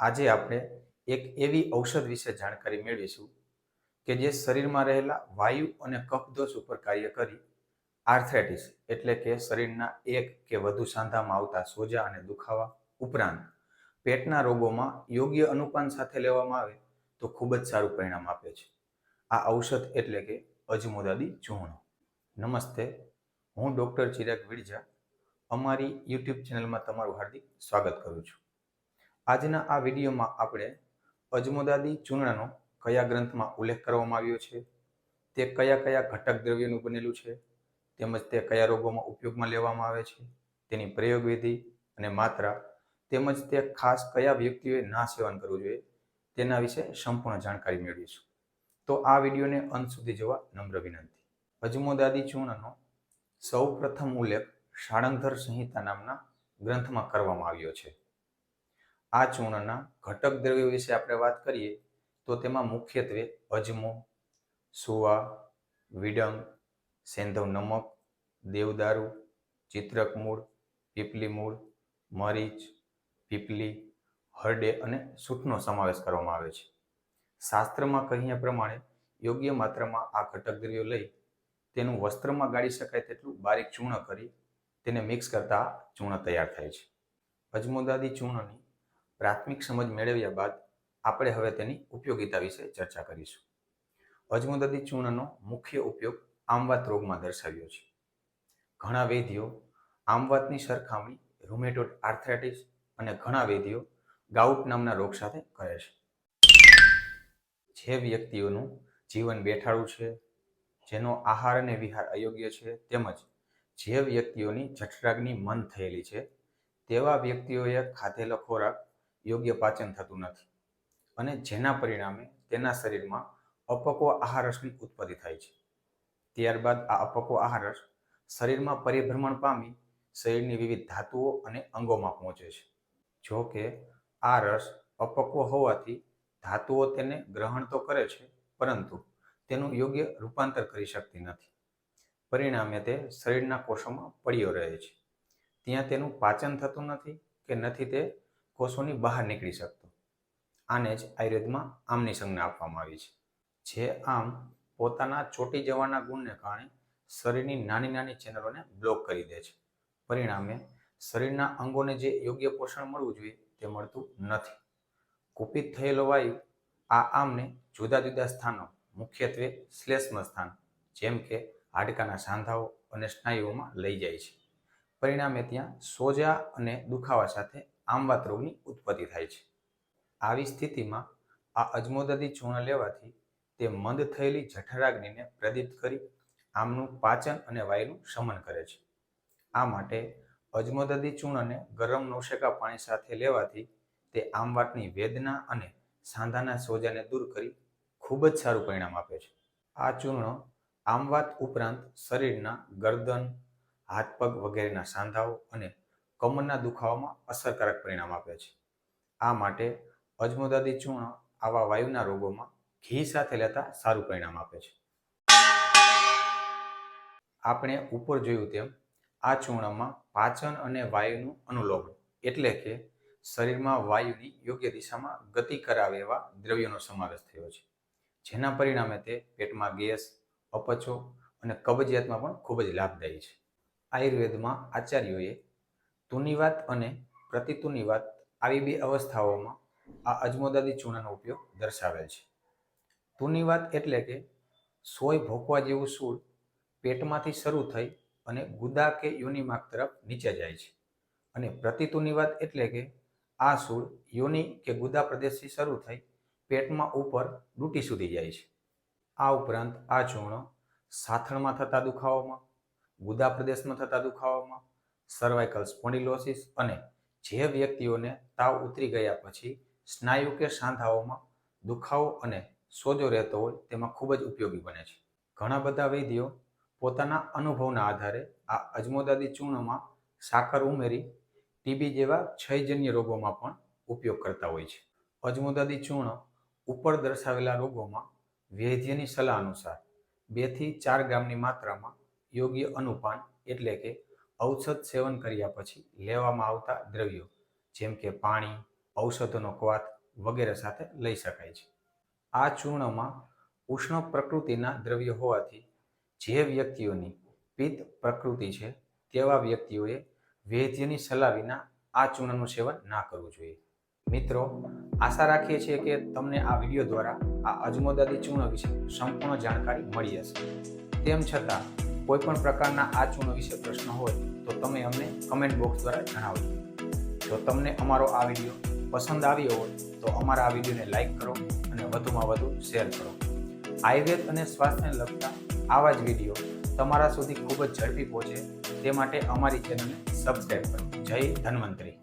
આજે આપણે એક એવી ઔષધ વિશે જાણકારી મેળવીશું કે જે શરીરમાં રહેલા વાયુ અને કફદોષ ઉપર કાર્ય કરી આર્થ્રાઇટિસ એટલે કે શરીરના એક કે વધુ સાંધામાં આવતા સોજા અને દુખાવા ઉપરાંત પેટના રોગોમાં યોગ્ય અનુપાન સાથે લેવામાં આવે તો ખૂબ જ સારું પરિણામ આપે છે. આ ઔષધ એટલે કે અજમોદાદી ચૂર્ણ. નમસ્તે, હું ડૉક્ટર ચિરાગ વિડજા અમારી યુટ્યુબ ચેનલમાં તમારું હાર્દિક સ્વાગત કરું છું. આજના આ વિડીયોમાં આપણે અજમોદાદી ચૂર્ણનો કયા ગ્રંથમાં ઉલ્લેખ કરવામાં આવ્યો છે? તે કયા કયા ઘટક દ્રવ્યનું બનેલું છે? તેમજ તે કયા રોગોમાં ઉપયોગમાં લેવામાં આવે છે? તેની પ્રયોગ વિધિ અને માત્રા તેમજ તે ખાસ કયા વ્યક્તિઓએ ના સેવન કરવું જોઈએ તેના વિશે સંપૂર્ણ જાણકારી મેળવીશું. તો આ વિડીયોને અંત સુધી જોવા નમ્ર વિનંતી. અજમોદાદી ચૂર્ણનો સૌ પ્રથમ ઉલ્લેખ સાળંગધર સંહિતા નામના ગ્રંથમાં કરવામાં આવ્યો છે. આ ચૂર્ણના ઘટક દ્રવ્યો વિશે આપણે વાત કરીએ, તો તેમાં મુખ્યત્વે અજમો, સુવા, વિડંગ, સેંધવ નમક, દેવદારુ, ચિત્રક મૂળ, પીપલી મૂળ, મરીચ, પીપલી, હરડે અને સૂટનો સમાવેશ કરવામાં આવે છે. શાસ્ત્રમાં કહ્યા પ્રમાણે, યોગ્ય માત્રામાં આ ઘટક દ્રવ્યો લઈ તેનું વસ્ત્રમાં ગાળી શકાય તેટલું બારીક ચૂર્ણ કરી તેને મિક્સ કરતા ચૂર્ણ તૈયાર થાય છે. અજમોદાદી ચૂર્ણની પ્રાથમિક સમજ મેળવ્યા બાદ આપણે હવે તેની ઉપયોગિતા વિશે ચર્ચા કરીશું. અજમોદતી ચૂર્ણનો મુખ્ય ઉપયોગ આમવાત રોગમાં દર્શાવ્યો છે. ઘણા વૈદ્યો આમવાતની સરખામણી રૂમેટોડ આર્થરાઇટિસ અને ઘણા વૈદ્યો ગાઉટ નામના રોગ સાથે કરે છે. જે વ્યક્તિઓનું જીવન બેઠાડું છે, જેનો આહાર અને વિહાર અયોગ્ય છે તેમજ જે વ્યક્તિઓની જઠરાગ્નિ મંદ થયેલી છે, તેવા વ્યક્તિઓએ ખાધેલો ખોરાક યોગ્ય પાચન થતું નથી. અને જેના પરિણામે તેના શરીરમાં અપક્વ આહારસની ઉત્પત્તિ થાય છે. ત્યારબાદ આ અપક્વ આહારસ શરીરમાં પરિભ્રમણ પામી શરીરની વિવિધ ધાતુઓ અને અંગોમાં પહોંચે છે. જો કે આ રસ અપક્વ હોવાથી ધાતુઓ તેને ગ્રહણ તો કરે છે, પરંતુ તેનું યોગ્ય રૂપાંતર કરી શકતી નથી. પરિણામે તે શરીરના કોષોમાં પડ્યો રહે છે. ત્યાં તેનું પાચન થતું નથી કે નથી તે કોષોની બહાર નીકળી શકતો. આને જ આયુર્વેદમાં આમની સંજ્ઞા આપવામાં આવી છે. જે આમ પોતાના ચોટી જવાના ગુણને કારણે શરીરની નાની નાની ચેનલોને બ્લોક કરી દે છે. પરિણામે શરીરના અંગોને જે યોગ્ય પોષણ મળવું જોઈએ તે મળતું નથી. કુપિત થયેલો વાયુ આ આમને જુદા જુદા સ્થાનો, મુખ્યત્વે શ્લેષ્મ સ્થાન, જેમ કે હાડકાના સાંધાઓ અને સ્નાયુઓમાં લઈ જાય છે. પરિણામે ત્યાં સોજા અને દુખાવા સાથે આમવાત રોગની ઉત્પત્તિ થાય છે. આવી સ્થિતિમાં આ અજમોદદી ચૂર્ણ લેવાથી તે મંદ થયેલી જઠરાગ્નિને પ્રદીપ્ત કરી આમનું પાચન અને વાયુનું શમન કરે છે. આ માટે અજમોદદી ચૂર્ણને ગરમ નવશેકા પાણી સાથે લેવાથી તે આમવાતની વેદના અને સાંધાના સોજાને દૂર કરી ખૂબ જ સારું પરિણામ આપે છે. આ ચૂર્ણ આમવાત ઉપરાંત શરીરના ગરદન, હાથ પગ વગેરેના સાંધાઓ અને કમરના દુખાવામાં અસરકારક પરિણામ આપે છે. આ માટે અજમોદાદી ચૂર્ણ આવા વાયુના રોગોમાં ઘી સાથે લેતા સારું પરિણામ આપે છે. આપણે ઉપર જોયું તેમ આ ચૂર્ણમાં પાચન અને વાયુનું અનુલોભ એટલે કે શરીરમાં વાયુની યોગ્ય દિશામાં ગતિ કરાવે એવા દ્રવ્યોનો સમાવેશ થયો છે. જેના પરિણામે તે પેટમાં ગેસ, અપચો અને કબજિયાતમાં પણ ખૂબ જ લાભદાયી છે. આયુર્વેદમાં આચાર્યોએ તુનિવાત અને પ્રતિતુનિવાત આવી બે અવસ્થાઓમાં આ અજમોદાદી ચૂર્ણનો ઉપયોગ દર્શાવેલ છે. તુનિવાત એટલે કે સોય ભોકવા જેવું સૂળ પેટમાંથી શરૂ થઈ અને ગુદા કે યોનિમાર્ગ તરફ નીચે જાય છે. અને પ્રતિતુની વાત એટલે કે આ સૂળ યોનિ કે ગુદા પ્રદેશથી શરૂ થઈ પેટમાં ઉપર ડૂટી સુધી જાય છે. આ ઉપરાંત આ ચૂર્ણ સાથણમાં થતા દુખાવામાં, ગુદા પ્રદેશમાં થતા દુખાવામાં સર્વાઇકલ સ્પોન્ડિલોસિસ અને જે વ્યક્તિઓને તાવ ઉતરી ગયા પછી સ્નાયુ કે સાંધાઓમાં દુખાવો અને સોજો રહેતો હોય તેમાં ખૂબ જ ઉપયોગી બને છે. ઘણા બધા વૈદ્યો પોતાના અનુભવના આધારે આ અજમોદાદી ચૂર્ણમાં સાકર ઉમેરી ટીબી જેવા ક્ષયજન્ય રોગોમાં પણ ઉપયોગ કરતા હોય છે. અજમોદાદી ચૂર્ણ ઉપર દર્શાવેલા રોગોમાં વૈદ્યની સલાહ અનુસાર બેથી ચાર ગ્રામની માત્રામાં યોગ્ય અનુપાન એટલે કે ઔષધ સેવન કર્યા પછી લેવામાં આવતા દ્રવ્યો, જેમ કે પાણી, ઔષધોનો ક્વાથ વગેરે સાથે લઈ શકાય છે. આ ચૂર્ણમાં ઉષ્ણ પ્રકૃતિના દ્રવ્યો હોવાથી જે વ્યક્તિઓની પિત્ત પ્રકૃતિ છે, તેવા વ્યક્તિઓએ વૈદ્યની સલાહ વિના આ ચૂર્ણનું સેવન ના કરવું જોઈએ. મિત્રો, આશા રાખીએ છીએ કે તમને આ વીડિયો દ્વારા આ અજમોદાદી ચૂર્ણ વિશે સંપૂર્ણ જાણકારી મળી હશે. તેમ છતાં કોઈ પણ પ્રકારના આ ચૂર્ણ વિશે પ્રશ્ન હોય, તો તમે અમને કમેન્ટ બોક્સ દ્વારા જણાવજો. જો તમને અમારો આ વીડિયો પસંદ આવ્યો હોય, તો અમારા આ વિડીયોને લાઇક કરો અને વધુમાં વધુ શેર કરો. આયુર્વેદ અને સ્વાસ્થ્યને લગતા આવા જ વીડિયો તમારા સુધી ખૂબ જ ઝડપી પહોંચે તે માટે અમારી ચેનલને સબસ્ક્રાઈબ કરો. જય ધન્વંતરી.